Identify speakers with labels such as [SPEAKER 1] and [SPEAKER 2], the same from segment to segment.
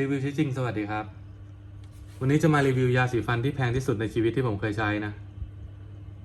[SPEAKER 1] รีวิวที่จริงสวัสดีครับ วันนี้จะมารีวิวยาสีฟันที่แพงที่สุดในชีวิตที่ผมเคยใช้นะ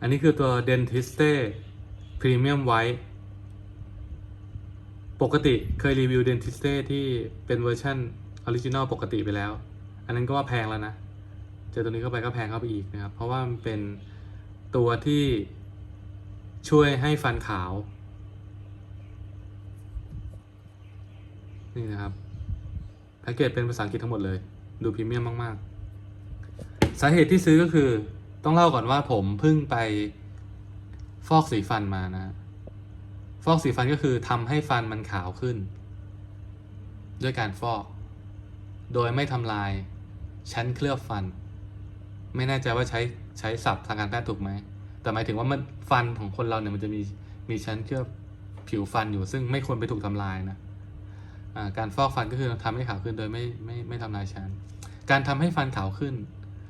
[SPEAKER 1] อันนี้คือตัว Dentiste Premium White ปกติเคยรีวิว Dentiste ที่เป็นเวอร์ชันออริจินอลปกติไปแล้ว อันนั้นก็ว่าแพงแล้วนะ เจอตัวนี้เข้าไปก็แพงเข้าไปอีกนะครับ เพราะว่ามันเป็นตัวที่ช่วยให้ฟันขาว นี่นะครับ แพ็กเกจเป็นภาษาอังกฤษทั้งหมดเลย ดูพรีเมียมมากๆ สาเหตุที่ซื้อก็คือต้องเล่าก่อนว่าผมเพิ่งไปฟอกสีฟันมานะ ฟอกสีฟันก็คือทำให้ฟันมันขาวขึ้น ด้วยการฟอก โดยไม่ทำลาย ชั้นเคลือบฟัน ไม่แน่ใจว่าใช้ใช้ศัพท์ทางการแพทย์ถูกไหม แต่หมายถึงว่ามันฟันของคนเราเนี่ยมันจะมีมีชั้นเคลือบผิวฟันอยู่ซึ่งไม่ควรไปถูกทำลายนะ การฟอกฟันก็คือทำให้ขาวขึ้นโดยไม่ไม่ไม่ทำลายชั้น การทำให้ฟันขาวขึ้น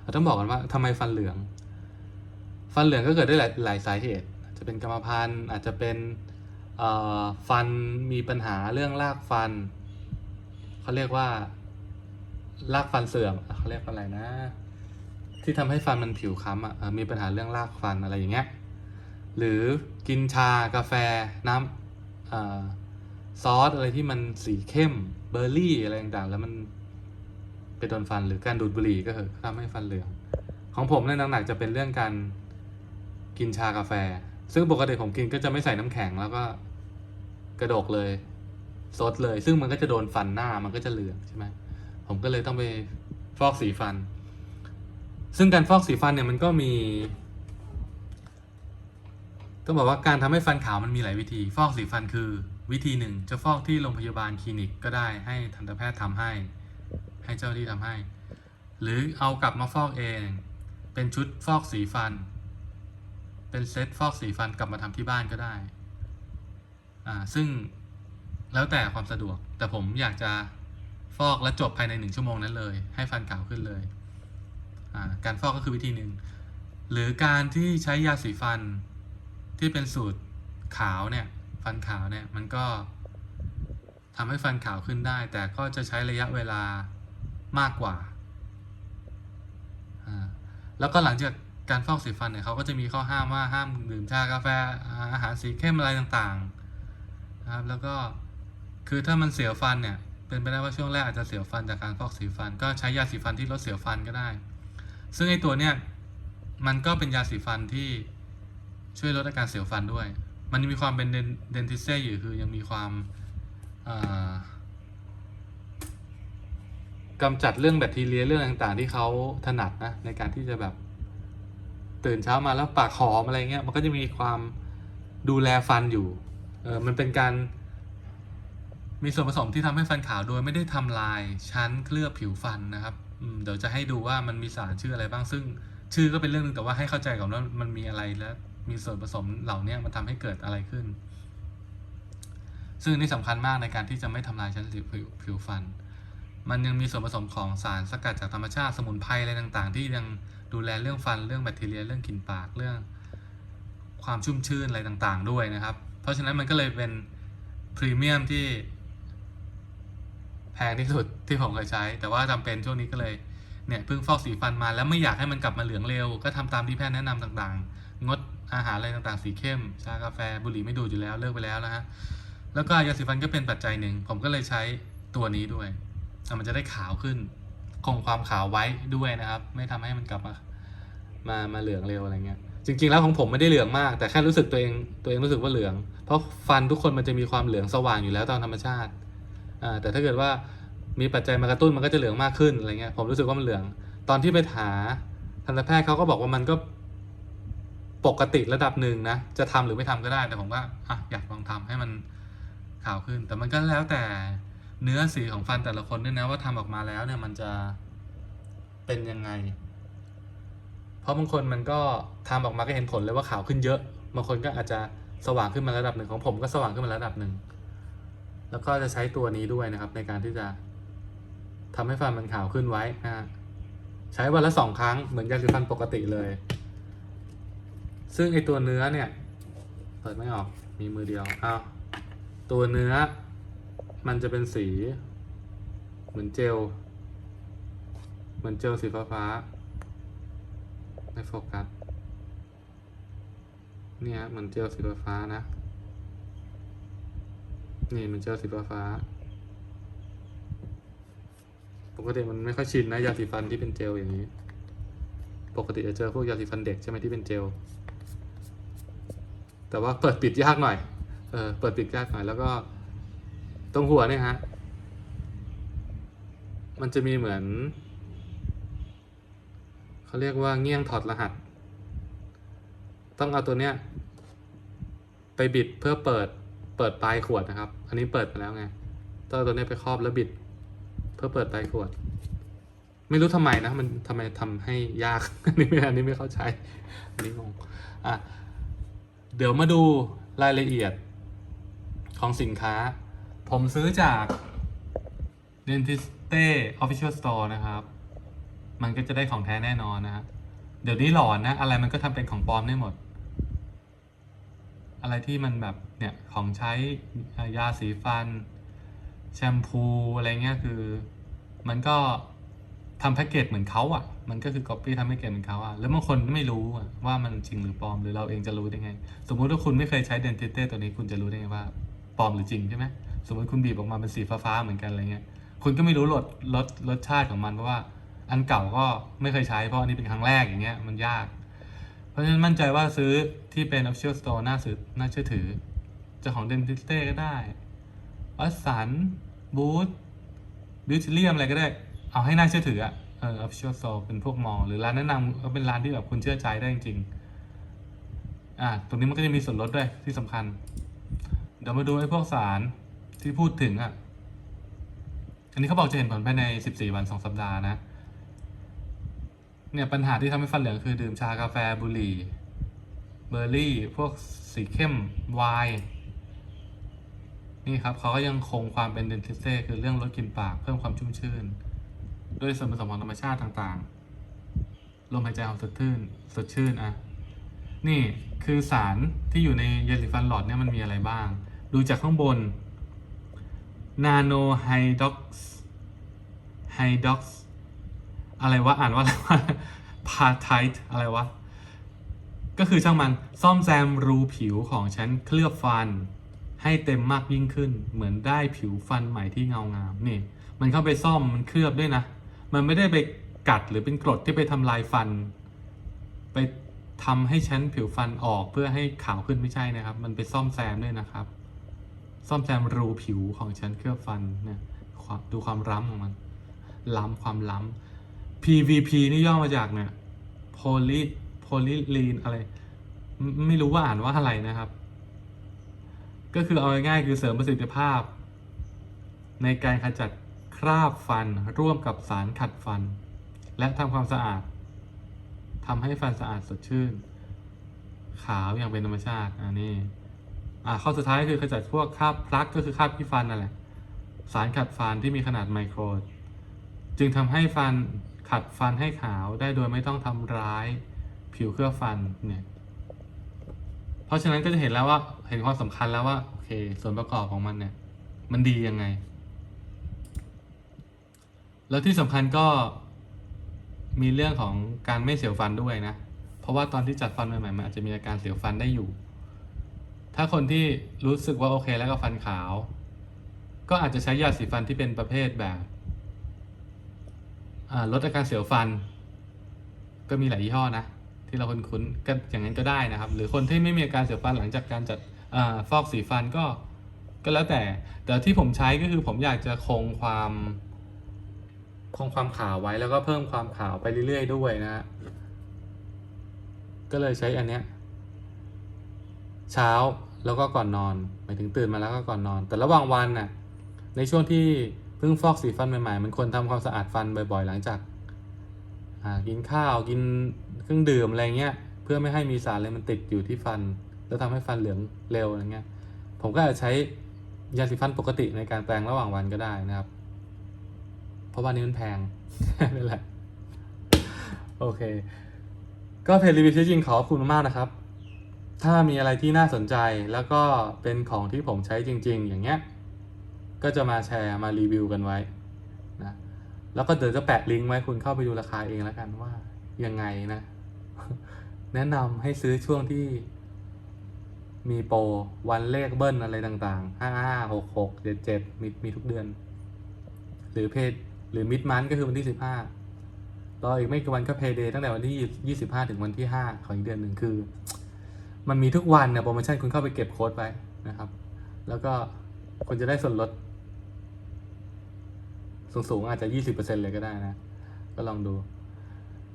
[SPEAKER 1] เราต้องบอกกันว่าทำไมฟันเหลือง ฟันเหลืองก็เกิดได้หลายหลายสาเหตุ จะเป็นกรรมพันธุ์อาจจะเป็นฟันมีปัญหาเรื่องรากฟันเขาเรียกว่ารากฟันเสื่อมเขาเรียกว่าอะไรนะ ที่ทำให้ฟันมันผิวค้ำอะมีปัญหาเรื่องรากฟันอะไรอย่างเงี้ยหรือกินชากาแฟน้ำ ซอสอะไรที่มันสีเข้มเบอร์รี่อะไรต่างๆ แล้วมันไปโดนฟันหรือการดูดบุหรี่ก็คือทำให้ฟันเหลือง ของผมเนี่ยหนักๆจะเป็นเรื่องการกินชากาแฟ ซึ่งปกติผมกินก็จะไม่ใส่น้ำแข็งแล้วก็กระดกเลยซดเลย ซึ่งมันก็จะโดนฟันหน้ามันก็จะเหลืองใช่ไหมผมก็เลยต้องไปฟอกสีฟัน ซึ่งการฟอกสีฟันเนี่ยมันก็มีต้องบอกว่าการทำให้ฟันขาวมันมีหลายวิธี ฟอกสีฟันคือ วิธีหนึ่งจะฟอกที่โรงพยาบาลคลินิกก็ได้ให้ทันตแพทย์ทำให้ ให้เจ้าหน้าที่ทำให้ หรือเอากลับมาฟอกเอง เป็นชุดฟอกสีฟัน เป็นเซตฟอกสีฟันกลับมาทำที่บ้านก็ได้อ่าซึ่งแล้วแต่ความสะดวก แต่ผมอยากจะฟอกและจบภายในหนึ่งชั่วโมงนั้นเลย ให้ฟันขาวขึ้นเลยอ่าการฟอกก็คือวิธีหนึ่ง หรือการที่ใช้ยาสีฟันที่เป็นสูตรขาวเนี่ย ฟันขาวเนี่ยมันก็ทำให้ฟันขาวขึ้นได้ แต่ก็จะใช้ระยะเวลามากกว่า แล้วก็หลังจากการฟอกสีฟันเนี่ยเขาก็จะมีข้อห้ามว่าห้ามดื่มชากาแฟอาหารสีเข้มอะไรต่างๆนะครับแล้วก็คือถ้ามันเสียวฟันเนี่ยเป็นไปได้ว่าช่วงแรกอาจจะเสียวฟันจากการฟอกสีฟัน ก็ใช้ยาสีฟันที่ลดเสียวฟันก็ได้ ซึ่งไอตัวเนี่ยมันก็เป็นยาสีฟันที่ช่วยลดอาการเสียวฟันด้วย มันยังมีความเป็นเดนทิเซ่อยู่คือยังมีความกำจัดเรื่องแบคทีเรียเรื่องต่างๆ ที่เขาถนัดนะในการที่จะแบบตื่นเช้ามาแล้วปากหอมอะไรเงี้ยมันก็จะมีความดูแลฟันอยู่เออมันเป็นการมีส่วนผสมที่ทำให้ฟันขาวโดยไม่ได้ทำลายชั้นเคลือบผิวฟันนะครับเดี๋ยวจะให้ดูว่ามันมีสารชื่ออะไรบ้างซึ่งชื่อก็เป็นเรื่องหนึงแต่ว่าให้เข้าใจก่อนว่ามันมีอะไรและ มีส่วนผสมเหล่านี้มันทำให้เกิดอะไรขึ้น ซึ่งนี่สำคัญมากในการที่จะไม่ทำลายชั้นผิวผิวฟัน มันยังมีส่วนผสมของสารสกัดจากธรรมชาติสมุนไพรอะไรต่างๆ ที่ยังดูแลเรื่องฟันเรื่องแบคทีเรียเรื่องกลิ่นปากเรื่อง ความชุ่มชื่นอะไรต่างๆ ด้วยนะครับ เพราะฉะนั้นมันก็เลยเป็นพรีเมียมที่แพงที่สุดที่ผมเคยใช้ แต่ว่าจำเป็นช่วงนี้ก็เลยเนี่ยเพิ่งฟอกสีฟันมาแล้วไม่อยากให้มันกลับมาเหลืองเร็ว ก็ทำตามที่แพทย์แนะนำต่างๆ งด อาหารอะไรต่างๆสีเข้ม ชากาแฟบุหรี่ไม่ดูดอยู่แล้วเลิกไปแล้วนะฮะแล้วก็ยาสีฟันก็เป็นปัจจัยหนึ่ง ผมก็เลยใช้ตัวนี้ด้วยอะมันจะได้ขาวขึ้น คงความขาวไว้ด้วยนะครับ ไม่ทำให้มันกลับมามามาเหลืองเร็วอะไรเงี้ยจริงๆแล้วของผมไม่ได้เหลืองมาก แต่แค่รู้สึกตัวเองตัวเองรู้สึกว่าเหลือง เพราะฟันทุกคนมันจะมีความเหลืองสว่างอยู่แล้วตามธรรมชาติอ่าแต่ถ้าเกิดว่ามีปัจจัยมากระตุ้นมันก็จะเหลืองมากขึ้นอะไรเงี้ยผมรู้สึกว่ามันเหลือง ตอนที่ไปหาทันตแพทย์เขาก็บอกว่ามันก็ ปกติระดับหนึ่งนะ จะทำหรือไม่ทำก็ได้ แต่ผมก็อะอยากลองทำให้มันขาวขึ้น แต่มันก็แล้วแต่เนื้อสีของฟันแต่ละคนด้วยนะว่าทำออกมาแล้วเนี่ยมันจะเป็นยังไง เพราะบางคนมันก็ทำออกมาก็เห็นผลเลยว่าขาวขึ้นเยอะ บางคนก็อาจจะสว่างขึ้นมาระดับหนึ่งของผมก็สว่างขึ้นมาระดับหนึ่ง แล้วก็จะใช้ตัวนี้ด้วยนะครับ ในการที่จะทำให้ฟันมันขาวขึ้นไว้นะฮะใช้วันละสองครั้งเหมือนยาสีฟันปกติเลย ซึ่งไอตัวเนื้อเนี่ย เปิดไม่ออกมีมือเดียวเอาตัวเนื้อ มันจะเป็นสี เหมือนเจล เหมือนเจลสีฟ้าฟ้าๆไม่โฟกัสเนี่ยเหมือนเจลสีฟ้าฟ้านะ นี่เหมันเจลสีฟ้าฟ้าปกติมันไม่ค่อยชินนะยาสีฟันที่เป็นเจลอย่างนี้ ปกติจะเจอพวกยาสีฟันเด็กใช่ไหมที่เป็นเจล แต่ว่าเปิดปิดยากหน่อย เออ เปิดปิดยากหน่อยแล้วก็ ตรงหัวเนี่ยฮะ มันจะมีเหมือน เขาเรียกว่าเงี้ยงถอดรหัส ต้องเอาตัวเนี้ย ไปบิดเพื่อเปิด เปิดปลายขวดนะครับ อันนี้เปิดไปแล้วไง ต้องเอาตัวเนี้ยไปครอบแล้วบิด เพื่อเปิดปลายขวด ไม่รู้ทำไมนะ มันทำไมทำให้ยาก อันนี้ไม่อันนี้ไม่เข้าใจ อันนี้งง อะ เดี๋ยวมาดูรายละเอียดของสินค้า ผมซื้อจาก Dentiste Official Store นะครับ มันก็จะได้ของแท้แน่นอนนะฮะเดี๋ยวนี้หลอนนะ อะไรมันก็ทำเป็นของปลอมได้หมด อะไรที่มันแบบเนี่ยของใช้ยาสีฟัน แชมพูอะไรเงี้ยคือ มันก็ ทำแพ็กเกจเหมือนเขาอะ มันก็คือก๊อปปี้ทำแพ็กเกจเหมือนเขาอะ แล้วบางคนไม่รู้อะว่ามันจริงหรือปลอม หรือเราเองจะรู้ได้ไง สมมุติว่าคุณไม่เคยใช้เดนติเต้ตัวนี้คุณจะรู้ได้ไงว่าปลอมหรือจริงใช่ไหมสมมติคุณบีบออกมาเป็นสีฟ้าๆเหมือนกันอะไรเงี้ย คุณก็ไม่รู้รสรสรสชาติของมันเพราะว่าอันเก่าก็ไม่เคยใช้เพราะอันนี้เป็นครั้งแรกอย่างเงี้ยมันยาก เพราะฉะนั้นมั่นใจว่าซื้อที่เป็น official store น่าซื้อน่าเชื่อถือจะของ Dentiste ก็ได้วัสันบูธบิวติเลียมอะไรก็ได้ เอาให้น่าเชื่อถืออะเออ official store เป็นพวกมอลหรือร้านแนะนำก็เป็นร้านที่แบบคุณเชื่อใจได้จริงๆอะตรงนี้มันก็จะมีส่วนลดด้วยที่สำคัญ เดี๋ยวมาดูไอ้พวกสารที่พูดถึงอะอันนี้เขาบอกจะเห็นผลภายใน 14 วัน 2 สัปดาห์นะ เนี่ยปัญหาที่ทำให้ฟันเหลืองคือดื่มชากาแฟบุหรี่เบอร์รี่ พวกสีเข้มไวน์นี่ครับเขาก็ยังคงความเป็นเดนทิสเต้คือเรื่องลดกลิ่นปากเพิ่มความชุ่มชื่น ด้วยส่วนผสมของธรรมชาติต่างๆ ลมหายใจของสดชื่นสดชื่นอะ นี่คือสารที่อยู่ในเยาสีฟันหลอดเนี่ยมันมีอะไรบ้าง ดูจากข้างบน nano hydrox hydrox อะไรวะ อ่านว่าอะไรวะ partite อะไรวะ ก็คือช่างมันซ่อมแซมรูผิวของชั้นเคลือบฟัน ให้เต็มมากยิ่งขึ้น เหมือนได้ผิวฟันใหม่ที่เงางามนี่ มันเข้าไปซ่อมมันเคลือบด้วยนะ มันไม่ได้ไปกัดหรือเป็นกรดที่ไปทำลายฟัน ไปทำให้ชั้นผิวฟันออกเพื่อให้ขาวขึ้นไม่ใช่นะครับ มันไปซ่อมแซมด้วยนะครับ ซ่อมแซมรูผิวของชั้นเคลือบฟันเนี่ยความดูความล้ำของมัน ล้ำความล้ำ PVP นี่ย่อมาจากเนี่ย poly polyline อะไรไม่ไม่รู้ว่าอ่านว่าอะไรนะครับ ก็คือเอาง่ายๆคือเสริมประสิทธิภาพ ในการขจัด คราบฟันร่วมกับสารขัดฟัน และทำความสะอาดทำให้ฟันสะอาดสดชื่น ขาวอย่างเป็นธรรมชาติอันนี้อ่าข้อสุดท้ายคือขจัดพวกคราบพลักก็คือคราบที่ฟันนั่นแหละสารขัดฟันที่มีขนาดไมโคร จึงทำให้ฟันขัดฟันให้ขาวได้โดยไม่ต้องทำร้ายผิวเคลือบฟันเนี่ยเพราะฉะนั้นก็จะเห็นแล้วว่าเห็นความสำคัญแล้วว่าโอเค ส่วนประกอบของมันเนี่ย มันดียังไง แล้วที่สำคัญก็มีเรื่องของการไม่เสียวฟันด้วยนะ เพราะว่าตอนที่จัดฟันใหม่ๆมันอาจจะมีอาการเสียวฟันได้อยู่ ถ้าคนที่รู้สึกว่าโอเคแล้วก็ฟันขาว ก็อาจจะใช้ยาสีฟันที่เป็นประเภทแบบลดอาการเสียวฟัน ก็มีหลายยี่ห้อนะ ที่เราคุ้นๆก็อย่างนั้นก็ได้นะครับ หรือคนที่ไม่มีอาการเสียวฟันหลังจากการจัดอฟอกสีฟันก็ก็แล้วแต่ แต่ที่ผมใช้ก็คือผมอยากจะคงความ คงความขาวไว้แล้วก็เพิ่มความขาวไปเรื่อยๆด้วยนะฮะก็เลยใช้อันเนี้ยเช้าแล้วก็ก่อนนอนหมายถึงตื่นมาแล้วก็ก่อนนอน แต่ระหว่างวันน่ะในช่วงที่เพิ่งฟอกสีฟันใหม่ๆมันควรทำความสะอาดฟันบ่อยๆ หลังจากกินข้าวกินเครื่องดื่มอะไรเงี้ยเพื่อไม่ให้มีสารอะไรมันติดอยู่ที่ฟัน แล้วทำให้ฟันเหลืองเร็วอะไรเงี้ยผมก็อาจจะใช้ยาสีฟันปกติในการแปรงระหว่างวันก็ได้นะครับ เพราะว่านี้มันแพงนั่นแหละโอเค ก็เพจรีวิวจริงขอบคุณมากนะครับ ถ้ามีอะไรที่น่าสนใจแล้วก็เป็นของที่ผมใช้จริง ๆ อย่างเงี้ย ก็จะมาแชร์มารีวิวกันไว้นะแล้วก็เดี๋ยวจะแปะลิงก์ไว้คุณเข้าไปดูราคาเองแล้วกันว่ายังไงนะ แนะนำให้ซื้อช่วงที่มีโปรวันเลขเบิ้ลอะไรต่างๆห้าห้าหกหกเจ็ดเจ็ดมีมีทุกเดือน หรือเพจ หรือมิดมันก็คือวันที่สิบห้ารออีกไม่กี่วันก็เพย์เดย์ตั้งแต่วันที่ยี่สิบห้าถึงวันที่ห้าของอีกเดือนหนึ่งคือ มันมีทุกวันนะโปรโมชั่นคุณเข้าไปเก็บโค้ดไว้นะครับ แล้วก็คุณจะได้ส่วนลด สูงๆอาจจะยี่สิบเปอร์เซ็นเลยก็ได้นะ ก็ลองดู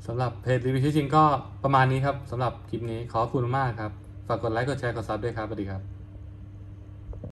[SPEAKER 1] สำหรับเพจรีวิวชื่อจริงก็ประมาณนี้ครับสำหรับคลิปนี้ขอบคุณมากครับ ฝากกดไลค์กดแชร์กดซับด้วยครับสวัสดีครับ